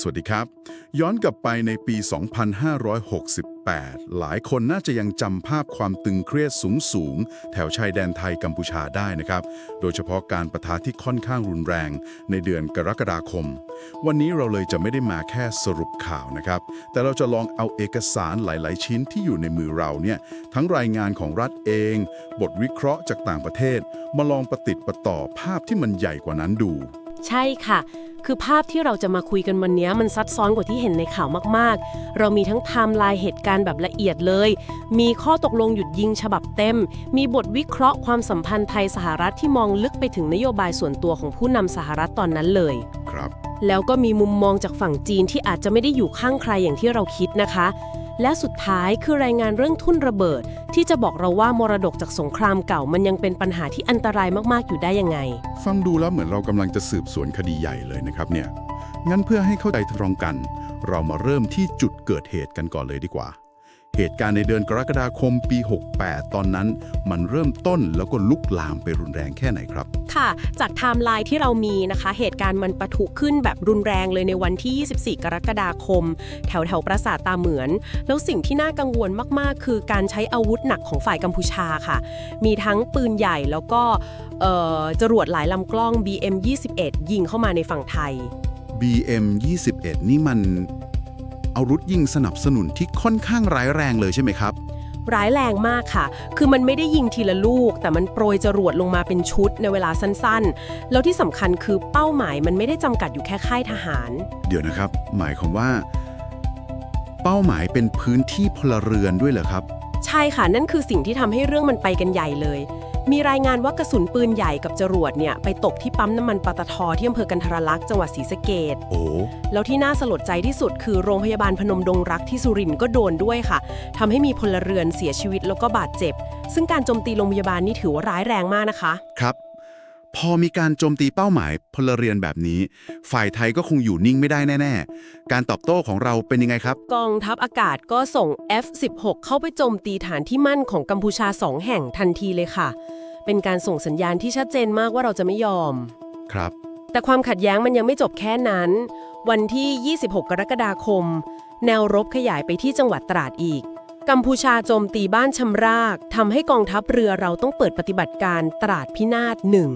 สวัสดีครับ ย้อนกลับไปในปี 2568 หลายคนน่าจะยังจำภาพความตึงเครียดสูงๆแถวชายแดนไทยกัมพูชาได้นะครับ โดยเฉพาะการประทะที่ค่อนข้างรุนแรงในเดือนกรกฎาคม วันนี้เราเลยจะไม่ได้มาแค่สรุปข่าวนะครับ แต่เราจะลองเอาเอกสารหลาย ๆ ชิ้นที่อยู่ในมือเราเนี่ย ทั้งรายงานของรัฐเอง บทวิเคราะห์จากต่างประเทศ มาลองประติดประต่อภาพที่มันใหญ่กว่านั้นดู ใช่ค่ะ คือภาพที่เราจะมาคุยกันวันนี้มันซับซ้อนกว่าที่เห็นในข่าวมากๆ เรามีทั้งไทม์ไลน์เหตุการณ์แบบละเอียดเลย มีข้อตกลงหยุดยิงฉบับเต็ม มีบทวิเคราะห์ความสัมพันธ์ไทยสหรัฐที่มองลึกไปถึงนโยบายส่วนตัวของผู้นำสหรัฐตอนนั้นเลย ครับ แล้วก็มีมุมมองจากฝั่งจีนที่อาจจะไม่ได้อยู่ข้างใครอย่างที่เราคิดนะคะ และสุดท้ายคือรายงานเรื่องทุ่นระเบิด ที่จะบอกเราว่ามรดกจากสงครามเก่ามันยังเป็นปัญหาที่อันตรายมากๆอยู่ได้ยังไง ฟังดูแล้วเหมือนเรากำลังจะสืบสวนคดีใหญ่เลยนะครับเนี่ยงั้นเพื่อให้เข้าใจตรงกัน เรามาเริ่มที่จุดเกิดเหตุกันก่อนเลยดีกว่า เหตุการณ์ในเดือนกรกฎาคมปี 68 ตอนนั้น มันเริ่มต้นแล้วก็ลุกลามไปรุนแรงแค่ไหนครับ ค่ะ จากไทม์ไลน์ที่เรามีนะคะ เหตุการณ์มันปะทุขึ้นแบบรุนแรงเลยในวันที่ 24 กรกฎาคม แถวแถวๆปราสาทตาเหมือน แล้วสิ่งที่น่ากังวลมากๆ คือการใช้อาวุธหนักของฝ่ายกัมพูชาค่ะ มีทั้งปืนใหญ่แล้วก็เอ่อจรวดหลายลำกล้อง BM 21 ยิงเข้ามาในฝั่งไทย BM 21 นี่มันเอารุดยิงสนับสนุนที่ค่อนข้างร้ายแรงเลยใช่ไหมครับ ร้ายแรงมากค่ะ คือมันไม่ได้ยิงทีละลูก แต่มันโปรยจรวดลงมาเป็นชุดในเวลาสั้นๆ แล้วที่สำคัญคือเป้าหมายมันไม่ได้จำกัดอยู่แค่ค่ายทหาร เดี๋ยวนะครับ หมายความว่า เป้าหมายเป็นพื้นที่พลเรือนด้วยเหรอครับ ใช่ค่ะ นั่นคือสิ่งที่ทำให้เรื่องมันไปกันใหญ่เลย มีรายงานว่ากระสุนปืนใหญ่กับจรวดเนี่ยไปตกที่ปั๊มน้ำมันปตทที่อำเภอกันทรลักษณ์จังหวัดศรีสะเกดโอ้แล้วที่น่าสลดใจที่สุดคือโรงพยาบาลพนมดงรักที่สุรินทร์ก็โดนด้วยค่ะทำให้มีพลเรือนเสียชีวิตแล้วก็บาดเจ็บ ซึ่งการโจมตีโรงพยาบาลนี่ถือว่าร้ายแรงมากนะคะ ครับ พอมีการโจมตีเป้าหมายพลเรือนแบบนี้ ฝ่ายไทยก็คงอยู่นิ่งไม่ได้แน่ๆ การตอบโต้ของเราเป็นยังไงครับ กองทัพอากาศก็ส่ง F-16 เข้าไปโจมตีฐานที่มั่นของกัมพูชาสองแห่งทันทีเลยค่ะ เป็นการส่งสัญญาณที่ชัดเจนมากว่าเราจะไม่ยอม ครับ แต่ความขัดแย้งมันยังไม่จบแค่นั้น วันที่ 26 กรกฎาคม แนวรบขยายไปที่จังหวัดตราดอีกกัมพูชาโจมตีบ้านชำรากทำให้กองทัพเรือเราต้องเปิดปฏิบัติการตราดพินาศหนึ่ง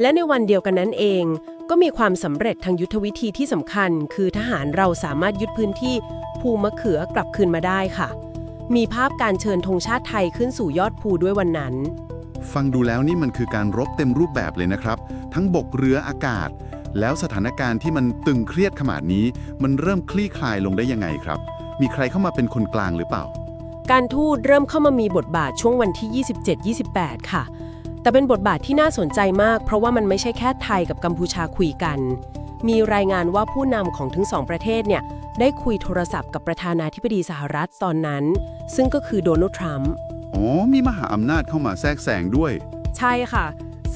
และในวันเดียวกันนั้นเอง ก็มีความสำเร็จทางยุทธวิธีที่สำคัญ คือทหารเราสามารถยึดพื้นที่ภูมะเขือกลับคืนมาได้ค่ะ มีภาพการเชิญธงชาติไทยขึ้นสู่ยอดภูด้วยวันนั้น ฟังดูแล้วนี่มันคือการรบเต็มรูปแบบเลยนะครับ ทั้งบกเรืออากาศ แล้วสถานการณ์ที่มันตึงเครียดขนาดนี้ มันเริ่มคลี่คลายลงได้ยังไงครับ มีใครเข้ามาเป็นคนกลางหรือเปล่า การทูตเริ่มเข้ามามีบทบาทช่วงวันที่ 27-28 ค่ะ แต่เป็นบทบาทที่น่าสนใจมาก เพราะว่ามันไม่ใช่แค่ไทยกับกัมพูชาคุยกัน มีรายงานว่าผู้นำของทั้งสองประเทศเนี่ยได้คุยโทรศัพท์กับประธานาธิบดีสหรัฐตอนนั้น ซึ่งก็คือโดนัลด์ทรัมป์อ๋อ มีมหาอำนาจเข้ามาแทรกแซงด้วย ใช่ค่ะ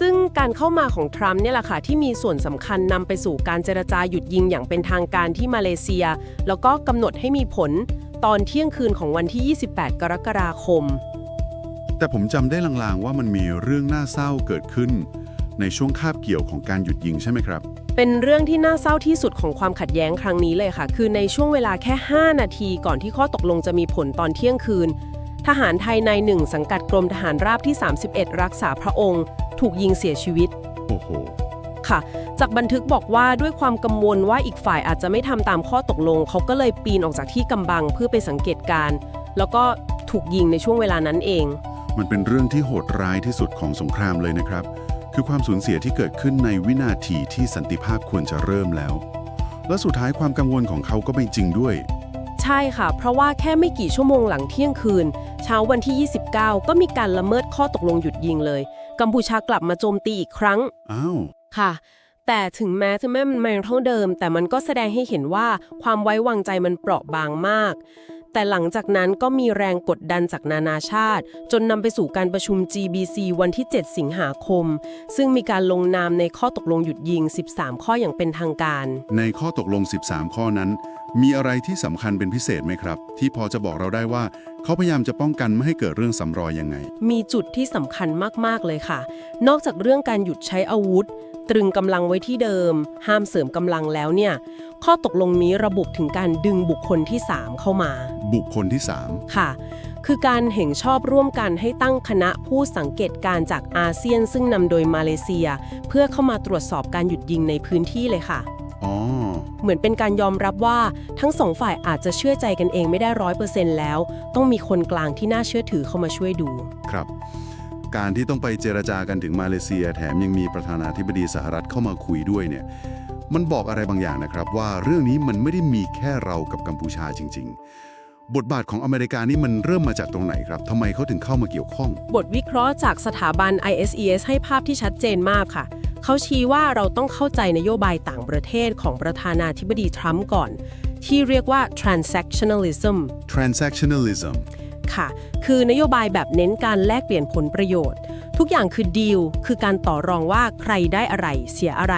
ซึ่งการเข้ามาของทรัมป์เนี่ยแหละค่ะที่มีส่วนสำคัญนำไปสู่การเจรจาหยุดยิงอย่างเป็นทางการที่มาเลเซีย แล้วก็กำหนดให้มีผลตอนเที่ยงคืนของวันที่ 28 กรกฎาคม แต่ผมจำได้ลางๆ ว่ามันมีเรื่องน่าเศร้าเกิดขึ้น ในช่วงคาบเกี่ยวของการหยุดยิงใช่ไหมครับ เป็นเรื่องที่น่าเศร้าที่สุดของความขัดแย้งครั้งนี้เลยค่ะ คือในช่วงเวลาแค่ 5 นาทีก่อนที่ข้อตกลงจะมีผลตอนเที่ยงคืน ทหารไทยในหนึ่งสังกัดกรมทหารราบที่ 31 รักษาพระองค์ ถูกยิงเสียชีวิต โอ้โห ค่ะ จากบันทึกบอกว่าด้วยความกังวลว่าอีกฝ่ายอาจจะไม่ทำตามข้อตกลง เขาก็เลยปีนออกจากที่กำบังเพื่อไปสังเกตการณ์แล้วก็ถูกยิงในช่วงเวลานั้นเอง มันเป็นเรื่องที่โหดร้ายที่สุดของสงครามเลยนะครับ คือความสูญเสียที่เกิดขึ้นในวินาทีที่สันติภาพควรจะเริ่มแล้ว และสุดท้ายความกังวลของเขาก็ไม่จริงด้วย ใช่ค่ะ เพราะว่าแค่ไม่กี่ชั่วโมงหลังเที่ยงคืน เช้าวันที่ 29 ก็มีการละเมิดข้อตกลงหยุดยิงเลย กัมพูชากลับมาโจมตีอีกครั้ง อ้าว ค่ะ แต่ถึงแม้จะไม่มันไม่เท่าเดิม แต่มันก็แสดงให้เห็นว่าความไว้วางใจมันเปราะบางมาก แต่หลังจากนั้นก็มีแรงกดดันจากนานาชาติ จนนำไปสู่การประชุม GBC วันที่ 7 สิงหาคม ซึ่งมีการลงนามในข้อตกลงหยุดยิง 13 ข้ออย่างเป็นทางการ ในข้อตกลง 13 ข้อนั้น มีอะไรที่สำคัญเป็นพิเศษไหมครับ ที่พอจะบอกเราได้ว่าเขาพยายามจะป้องกันไม่ให้เกิดเรื่องสำรอยยังไง มีจุดที่สำคัญมาก ๆ เลยค่ะ นอกจากเรื่องการหยุดใช้อาวุธ ตรึงกำลังไว้ที่เดิม ห้ามเสริมกำลังแล้วเนี่ย ข้อตกลงนี้ระบุถึงการดึงบุคคลที่ 3 เข้ามา บุคคลที่ค่ะ คือการเห็นชอบร่วมกันให้ตั้งคณะผู้สังเกตการณ์จากอาเซียน ซึ่งนำโดยมาเลเซีย เพื่อเข้ามาตรวจสอบการหยุดยิงในพื้นที่เลยค่ะ3อ๋อเหมือนเป็นการยอมรับว่าทั้งสองฝ่ายอาจจะเชื่อใจกันเองไม่ได้ร้อยเปอร์เซ็นต์แล้ว ต้องมีคนกลางที่น่าเชื่อถือเข้ามาช่วยดู ครับ การที่ต้องไปเจรจากันถึงมาเลเซีย แถมยังมีประธานาธิบดีสหรัฐเข้ามาคุยด้วยเนี่ยมันบอกอะไรบางอย่างนะครับว่าเรื่องนี้มันไม่ได้มีแค่เรากับกัมพูชาจริง ๆ บทบาทของอเมริกานี่มันเริ่มมาจากตรงไหนครับทำไมเขาถึงเข้ามาเกี่ยวข้อง บทวิเคราะห์จากสถาบัน ISES ให้ภาพที่ชัดเจนมากค่ะ เขาชี้ว่าเราต้องเข้าใจนโยบายต่างประเทศของประธานาธิบดีทรัมป์ก่อน ที่เรียกว่า transactionalism transactionalism ค่ะ คือนโยบายแบบเน้นการแลกเปลี่ยนผลประโยชน์ ทุกอย่างคือดีลคือการต่อรองว่าใครได้อะไรเสียอะไร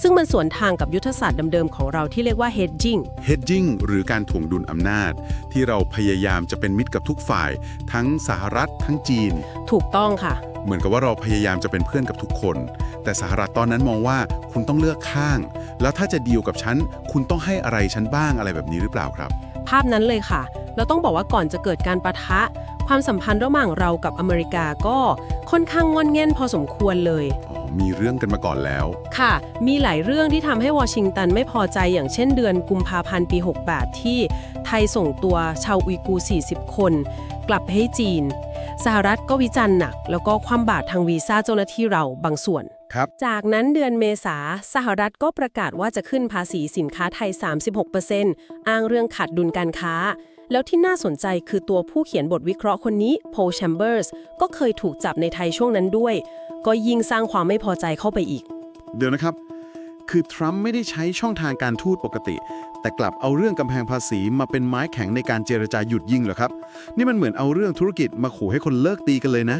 ซึ่งมันสวนทางกับยุทธศาสตร์เดิมๆของเราที่เรียกว่า hedging hedging หรือการถ่วงดุลอำนาจ ที่เราพยายามจะเป็นมิตรกับทุกฝ่าย ทั้งสหรัฐทั้งจีน ถูกต้องค่ะ เหมือนกับว่าเราพยายามจะเป็นเพื่อนกับทุกคน แต่สหรัฐตอนนั้นมองว่าคุณต้องเลือกข้าง แล้วถ้าจะดีลกับฉันคุณต้องให้อะไรฉันบ้างอะไรแบบนี้หรือเปล่าครับ ภาพนั้นเลยค่ะ เราต้องบอกว่าก่อนจะเกิดการประทะ ความสัมพันธ์ระหว่างเรากับอเมริกาก็ค่อนข้างงอนแง่นพอสมควรเลยอ๋อมีเรื่องกันมาก่อนแล้ว ค่ะ มีหลายเรื่องที่ทำให้วอชิงตันไม่พอใจอย่างเช่นเดือนกุมภาพันธ์ปี 68 ที่ไทยส่งตัวชาวอุยกูร์40 คน กลับไปให้จีน สหรัฐก็วิจารณ์หนัก แล้วก็ความบาดทางวีซ่าเจ้าหน้าที่เราบางส่วน ครับ จากนั้นเดือนเมษาสหรัฐก็ประกาศว่าจะขึ้นภาษีสินค้าไทย 36%อ้างเรื่องขาดดุลการค้า แล้วที่น่าสนใจคือตัวผู้เขียนบทวิเคราะห์คนนี้โพลแชมเบอร์สก็เคยถูกจับในไทยช่วงนั้นด้วย ก็ยิ่งสร้างความไม่พอใจเข้าไปอีก เดี๋ยวนะครับ คือทรัมป์ไม่ได้ใช้ช่องทางการทูตปกติ แต่กลับเอาเรื่องกำแพงภาษีมาเป็นไม้แข็งในการเจรจาหยุดยิงเหรอครับ นี่มันเหมือนเอาเรื่องธุรกิจมาขู่ให้คนเลิกตีกันเลยนะ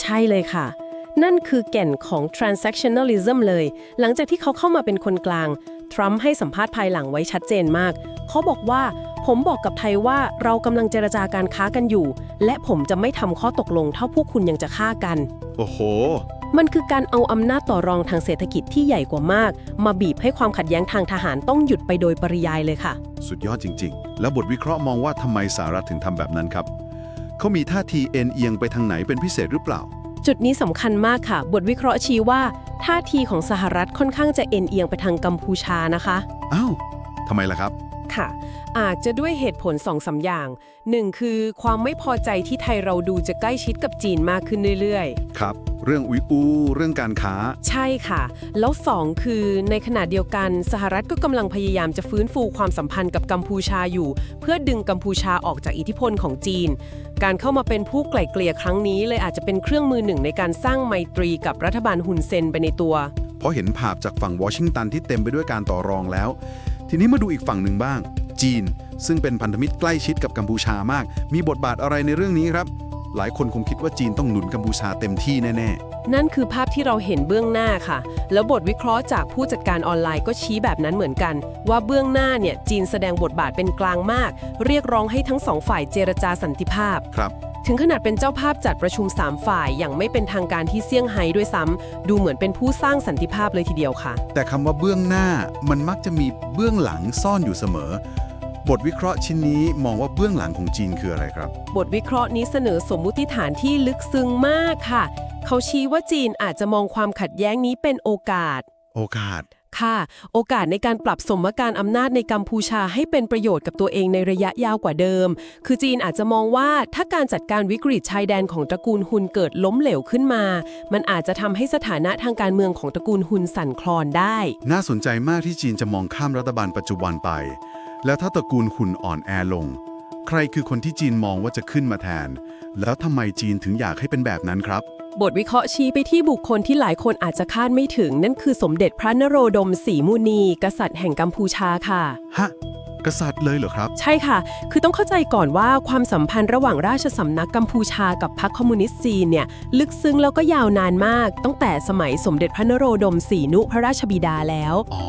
ใช่เลยค่ะ นั่นคือแก่นของ transactionalism เลย หลังจากที่เขาเข้ามาเป็นคนกลาง ทรัมป์ให้สัมภาษณ์ภายหลังไว้ชัดเจนมาก เขาบอกว่า ผมบอกกับไทยว่าเรากำลังเจรจาการค้ากันอยู่ และผมจะไม่ทำข้อตกลงเท่าพวกคุณยังจะฆ่ากัน โอ้โห มันคือการเอาอำนาจต่อรองทางเศรษฐกิจที่ใหญ่กว่ามาก มาบีบให้ความขัดแย้งทางทหารต้องหยุดไปโดยปริยายเลยค่ะ สุดยอดจริง ๆ แล้วบทวิเคราะห์มองว่าทำไมสหรัฐถึงทำแบบนั้นครับ เขามีท่าทีเอ็นเอียงไปทางไหนเป็นพิเศษหรือเปล่า จุดนี้สำคัญมากค่ะ บทวิเคราะห์ชี้ว่า ท่าทีของสหรัฐค่อนข้างจะเอ็นเอียงไปทางกัมพูชานะคะ อ้าวทำไมล่ะครับ ค่ะ อาจจะด้วยเหตุผลสองสาอย่างหนึ่งคือความไม่พอใจที่ไทยเราดูจะใกล้ชิดกับจีนมากขึ้นเรื่อยครับ เรื่องอุยอูร์เรื่องการค้าๆใช่ค่ะ แล้วสองคือในขณะเดียวกันสหรัฐก็กำลังพยายามจะฟื้นฟูความสัมพันธ์กับกัมพูชาอยู่ เพื่อดึงกัมพูชาออกจากอิทธิพลของจีน การเข้ามาเป็นผู้ไกล่เกลี่ยครั้งนี้ เลยอาจจะเป็นเครื่องมือหนึ่งในการสร้างไมตรีกับรัฐบาลฮุนเซนไปในตัว เพราะเห็นภาพจากฝั่งวอชิงตันที่เต็มไปด้วยการต่อรองแล้ว ทีนี้มาดูอีกฝั่งหนึ่งบ้าง จีน ซึ่งเป็นพันธมิตรใกล้ชิดกับกัมพูชามาก มีบทบาทอะไรในเรื่องนี้ครับ หลายคนคงคิดว่าจีนต้องหนุนกัมพูชาเต็มที่แน่นั่นคือภาพที่เราเห็นเบื้องหน้าค่ะ แล้วบทวิเคราะห์จากผู้จัดการออนไลน์ก็ชี้แบบนั้นเหมือนกัน ว่าเบื้องหน้าเนี่ยจีนแสดงบทบาทเป็นกลางมาก เรียกร้องให้ทั้งสองฝ่ายเจรจาสันติภาพๆครับ ถึงขนาดเป็นเจ้าภาพจัดประชุม 3 ฝ่ายอย่างไม่เป็นทางการที่เซี่ยงไฮ้ด้วยซ้ำดูเหมือนเป็นผู้สร้างสันติภาพเลยทีเดียวค่ะ แต่คำว่าเบื้องหน้ามันมักจะมีเบื้องหลังซ่อนอยู่เสมอ บทวิเคราะห์ชิ้นนี้มองว่าเบื้องหลังของจีนคืออะไรครับ บทวิเคราะห์นี้เสนอสมมุติฐานที่ลึกซึ้งมากค่ะ เขาชี้ว่าจีนอาจจะมองความขัดแย้งนี้เป็นโอกาส โอกาส ค่ะ โอกาสในการปรับสมการอำนาจในกัมพูชาให้เป็นประโยชน์กับตัวเองในระยะยาวกว่าเดิม คือจีนอาจจะมองว่าถ้าการจัดการวิกฤตชายแดนของตระกูลฮุนเกิดล้มเหลวขึ้นมา มันอาจจะทำให้สถานะทางการเมืองของตระกูลฮุนสั่นคลอนได้ น่าสนใจมากที่จีนจะมองข้ามรัฐบาลปัจจุบันไป แล้วถ้าตระกูลหุนอ่อนแอลง ใครคือคนที่จีนมองว่าจะขึ้นมาแทน แล้วทำไมจีนถึงอยากให้เป็นแบบนั้นครับ บทวิเคราะห์ชี้ไปที่บุคคลที่หลายคนอาจจะคาดไม่ถึง นั่นคือสมเด็จพระนโรดมศรีมุนี กษัตริย์แห่งกัมพูชาค่ะ ฮะ กษัตริย์เลยเหรอครับ ใช่ค่ะ คือต้องเข้าใจก่อนว่าความสัมพันธ์ระหว่างราชสำนักกัมพูชากับพรรคคอมมิวนิสต์จีนเนี่ย ลึกซึ้งแล้วก็ยาวนานมาก ตั้งแต่สมัยสมเด็จพระนโรดมศรีนุพระราชบิดาแล้ว อ๋อ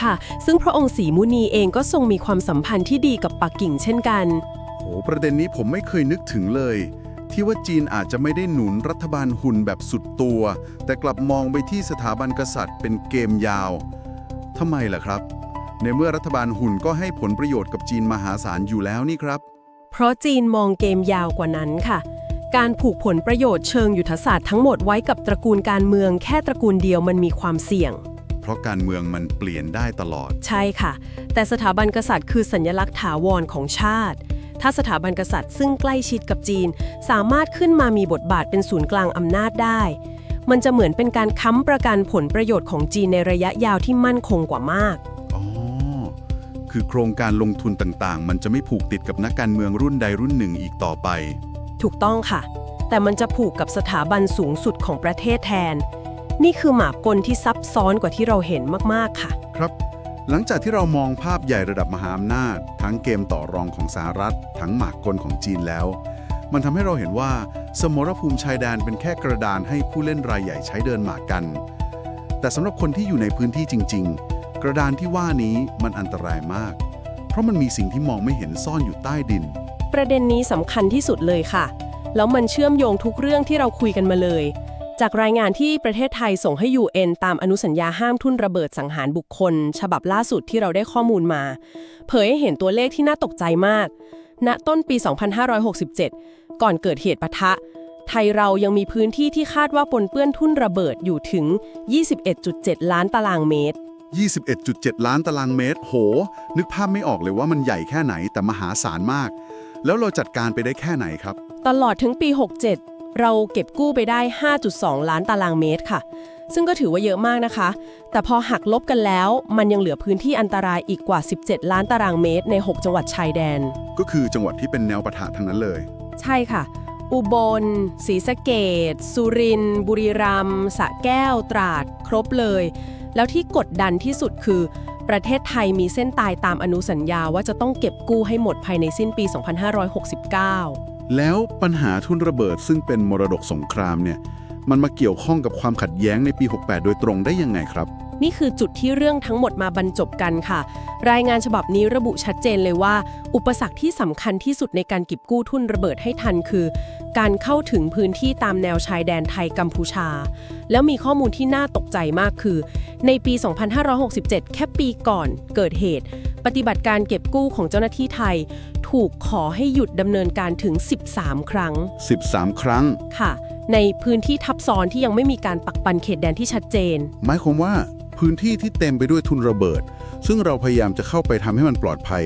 ค่ะ ซึ่งพระองค์ศรีมุนีเองก็ทรงมีความสัมพันธ์ที่ดีกับปักกิ่งเช่นกัน โห ประเด็นนี้ผมไม่เคยนึกถึงเลย ที่ว่าจีนอาจจะไม่ได้หนุนรัฐบาลหุ่นแบบสุดตัว แต่กลับมองไปที่สถาบันกษัตริย์เป็นเกมยาวทำไมล่ะครับ ในเมื่อรัฐบาลหุ่นก็ให้ผลประโยชน์กับจีนมหาศาลอยู่แล้วนี่ครับ เพราะจีนมองเกมยาวกว่านั้นค่ะ การผูกผลประโยชน์เชิงยุทธศาสตร์ทั้งหมดไว้กับตระกูลการเมืองแค่ตระกูลเดียวมันมีความเสี่ยง เพราะการเมืองมันเปลี่ยนได้ตลอด ใช่ค่ะ แต่สถาบันกษัตริย์คือสัญลักษณ์ถาวรของชาติ ถ้าสถาบันกษัตริย์ซึ่งใกล้ชิดกับจีน สามารถขึ้นมามีบทบาทเป็นศูนย์กลางอำนาจได้ มันจะเหมือนเป็นการค้ำประกันผลประโยชน์ของจีนในระยะยาวที่มั่นคงกว่ามาก อ๋อ คือโครงการลงทุนต่างๆ มันจะไม่ผูกติดกับนักการเมืองรุ่นใดรุ่นหนึ่งอีกต่อไป ถูกต้องค่ะ แต่มันจะผูกกับสถาบันสูงสุดของประเทศแทน นี่คือหมากกลที่ซับซ้อนกว่าที่เราเห็นมากๆค่ะ ครับ หลังจากที่เรามองภาพใหญ่ระดับมหาอำนาจ ทั้งเกมต่อรองของสหรัฐ ทั้งหมากกลของจีนแล้ว มันทำให้เราเห็นว่า สมรภูมิชายแดนเป็นแค่กระดานให้ผู้เล่นรายใหญ่ใช้เดินหมากกัน แต่สำหรับคนที่อยู่ในพื้นที่จริง ๆ กระดานที่ว่านี้มันอันตรายมาก เพราะมันมีสิ่งที่มองไม่เห็นซ่อนอยู่ใต้ดิน ประเด็นนี้สำคัญที่สุดเลยค่ะ แล้วมันเชื่อมโยงทุกเรื่องที่เราคุยกันมาเลย จากรายงานที่ประเทศไทยส่งให้ UN ตามอนุสัญญาห้ามทุ่นระเบิดสังหารบุคคล ฉบับล่าสุดที่เราได้ข้อมูลมา เผยให้เห็นตัวเลขที่น่าตกใจมาก ณ ต้นปี 2567 ก่อนเกิดเหตุปะทะ ไทยเรายังมีพื้นที่ที่คาดว่าปนเปื้อนทุ่นระเบิดอยู่ถึง 21.7 ล้านตารางเมตร 21.7 ล้านตารางเมตร โห นึกภาพไม่ออกเลยว่ามันใหญ่แค่ไหนแต่มหาศาลมาก แล้วเราจัดการไปได้แค่ไหนครับ ตลอดถึงปี 67 เราเก็บกู้ไปได้ 5.2 ล้านตารางเมตรค่ะ ซึ่งก็ถือว่าเยอะมากนะคะ แต่พอหักลบกันแล้ว มันยังเหลือพื้นที่อันตรายอีกกว่า 17 ล้านตารางเมตรใน 6 จังหวัดชายแดน ก็คือจังหวัดที่เป็นแนวปะทะทั้งนั้นเลย ใช่ค่ะ อุบลศรีสะเกดสุรินทร์บุรีรัมย์สระแก้ว ตราด ครบเลย แล้วที่กดดันที่สุดคือ ประเทศไทยมีเส้นตายตามอนุสัญญาว่าจะต้องเก็บกู้ให้หมดภายในสิ้นปี 2569 แล้วปัญหาทุนระเบิดซึ่งเป็นมรดกสงครามเนี่ยมันมาเกี่ยวข้องกับความขัดแย้งในปี 68 โดยตรงได้ยังไงครับ นี่คือจุดที่เรื่องทั้งหมดมาบรรจบกันค่ะ รายงานฉบับนี้ระบุชัดเจนเลยว่า อุปสรรคที่สำคัญที่สุดในการเก็บกู้ทุนระเบิดให้ทันคือ การเข้าถึงพื้นที่ตามแนวชายแดนไทยกัมพูชา แล้วมีข้อมูลที่น่าตกใจมากคือ ในปี 2567 แค่ปีก่อนเกิดเหตุ ปฏิบัติการเก็บกู้ของเจ้าหน้าที่ไทย ถูกขอให้หยุดดำเนินการถึง 13 ครั้ง 13 ครั้งค่ะ ในพื้นที่ทับซ้อนที่ยังไม่มีการปักปันเขตแดนที่ชัดเจน หมายความว่า พื้นที่ที่เต็มไปด้วยทุนระเบิด ซึ่งเราพยายามจะเข้าไปทำให้มันปลอดภัย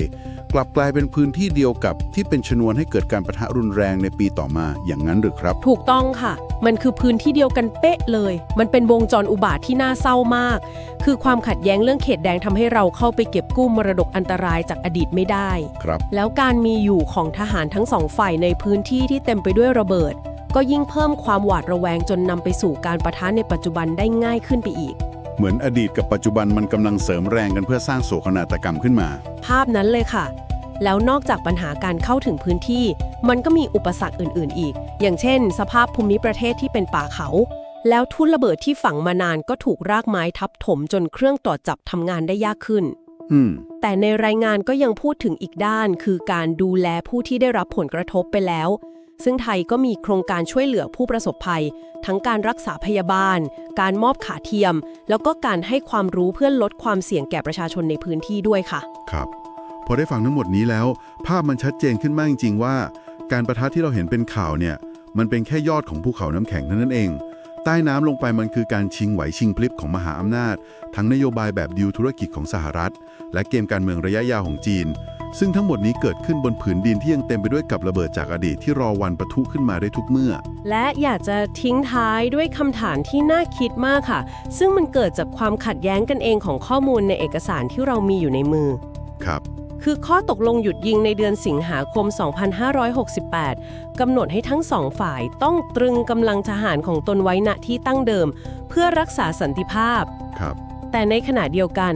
กลับกลายเป็นพื้นที่เดียวกับที่เป็นชนวนให้เกิดการประทะรุนแรงในปีต่อมาอย่างนั้นหรือครับ ถูกต้องค่ะ มันคือพื้นที่เดียวกันเป๊ะเลย มันเป็นวงจรอุบาทที่น่าเศร้ามาก คือความขัดแย้งเรื่องเขตแดงทำให้เราเข้าไปเก็บกู้มรดกอันตรายจากอดีตไม่ได้ครับ แล้วการมีอยู่ของทหารทั้งสองฝ่ายในพื้นที่ที่เต็มไปด้วยระเบิดก็ยิ่งเพิ่มความหวาดระแวงจนนำไปสู่การประทะในปัจจุบันได้ง่ายขึ้นไปอีก เหมือนอดีตกับปัจจุบันมันกำลังเสริมแรงกันเพื่อสร้างโศกนาฏกรรมขึ้นมา ภาพนั้นเลยค่ะ แล้วนอกจากปัญหาการเข้าถึงพื้นที่ มันก็มีอุปสรรคอื่น ๆ อีก อย่างเช่น สภาพภูมิประเทศที่เป็นป่าเขา แล้วทุ่นระเบิดที่ฝังมานานก็ถูกรากไม้ทับถมจนเครื่องตรวจจับทำงานได้ยากขึ้นอืมแต่ในรายงานก็ยังพูดถึงอีกด้าน คือการดูแลผู้ที่ได้รับผลกระทบไปแล้ว ซึ่งไทยก็มีโครงการช่วยเหลือผู้ประสบภัย ทั้งการรักษาพยาบาล การมอบขาเทียม แล้วก็การให้ความรู้เพื่อลดความเสี่ยงแก่ประชาชนในพื้นที่ด้วยค่ะ ครับพอได้ฟังทั้งหมดนี้แล้ว ภาพมันชัดเจนขึ้นมากจริงๆว่า การประทะที่เราเห็นเป็นข่าวเนี่ยมันเป็นแค่ยอดของภูเขาน้ำแข็งเท่านั้นเอง ใต้น้ำลงไปมันคือการชิงไหวชิงพลิบของมหาอำนาจ ทั้งนโยบายแบบดิวธุรกิจของสหรัฐ และเกมการเมืองระยะยาวของจีน ซึ่งทั้งหมดนี้เกิดขึ้นบนผืนดินที่ยังเต็มไปด้วยกับระเบิดจากอดีตที่รอวันปะทุขึ้นมาได้ทุกเมื่อ และอยากจะทิ้งท้ายด้วยคำถามที่น่าคิดมากค่ะ ซึ่งมันเกิดจากความขัดแย้งกันเองของข้อมูลในเอกสารที่เรามีอยู่ในมือ ครับ คือข้อตกลงหยุดยิงในเดือนสิงหาคม 2568 กำหนดให้ทั้งสองฝ่ายต้องตรึงกำลังทหารของตนไว้ณที่ตั้งเดิม เพื่อรักษาสันติภาพ ครับ แต่ในขณะเดียวกัน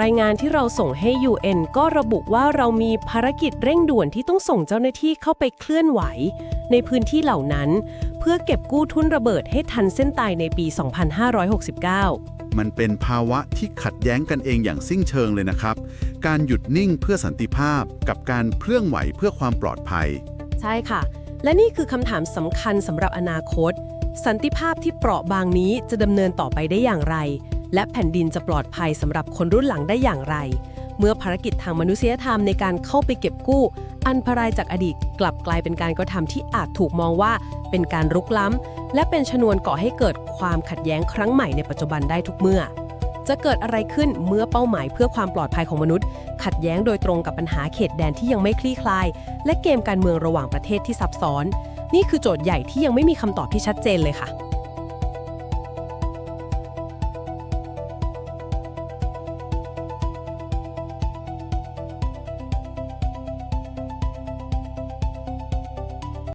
รายงานที่เราส่งให้ UN ก็ระบุว่าเรามีภารกิจเร่งด่วนที่ต้องส่งเจ้าหน้าที่เข้าไปเคลื่อนไหว ในพื้นที่เหล่านั้น เพื่อเก็บกู้ทุนระเบิดให้ทันเส้นตายในปี 2569 มันเป็นภาวะที่ขัดแย้งกันเองอย่างสิ้นเชิงเลยนะครับ การหยุดนิ่งเพื่อสันติภาพ กับการเคลื่อนไหวเพื่อความปลอดภัย ใช่ค่ะ และนี่คือคำถามสำคัญสำหรับอนาคต สันติภาพที่เปราะบางนี้จะดำเนินต่อไปได้อย่างไร และแผ่นดินจะปลอดภัยสำหรับคนรุ่นหลังได้อย่างไร เมื่อภารกิจทางมนุษยธรรมในการเข้าไปเก็บกู้ อันตรายจากอดีตกลับกลายเป็นการกระทำที่อาจถูกมองว่าเป็นการรุกล้ำ และเป็นชนวนก่อให้เกิดความขัดแย้งครั้งใหม่ในปัจจุบันได้ทุกเมื่อ จะเกิดอะไรขึ้นเมื่อเป้าหมายเพื่อความปลอดภัยของมนุษย์ ขัดแย้งโดยตรงกับปัญหาเขตแดนที่ยังไม่คลี่คลาย และเกมการเมืองระหว่างประเทศที่ซับซ้อน นี่คือโจทย์ใหญ่ที่ยังไม่มีคำตอบที่ชัดเจนเลยค่ะ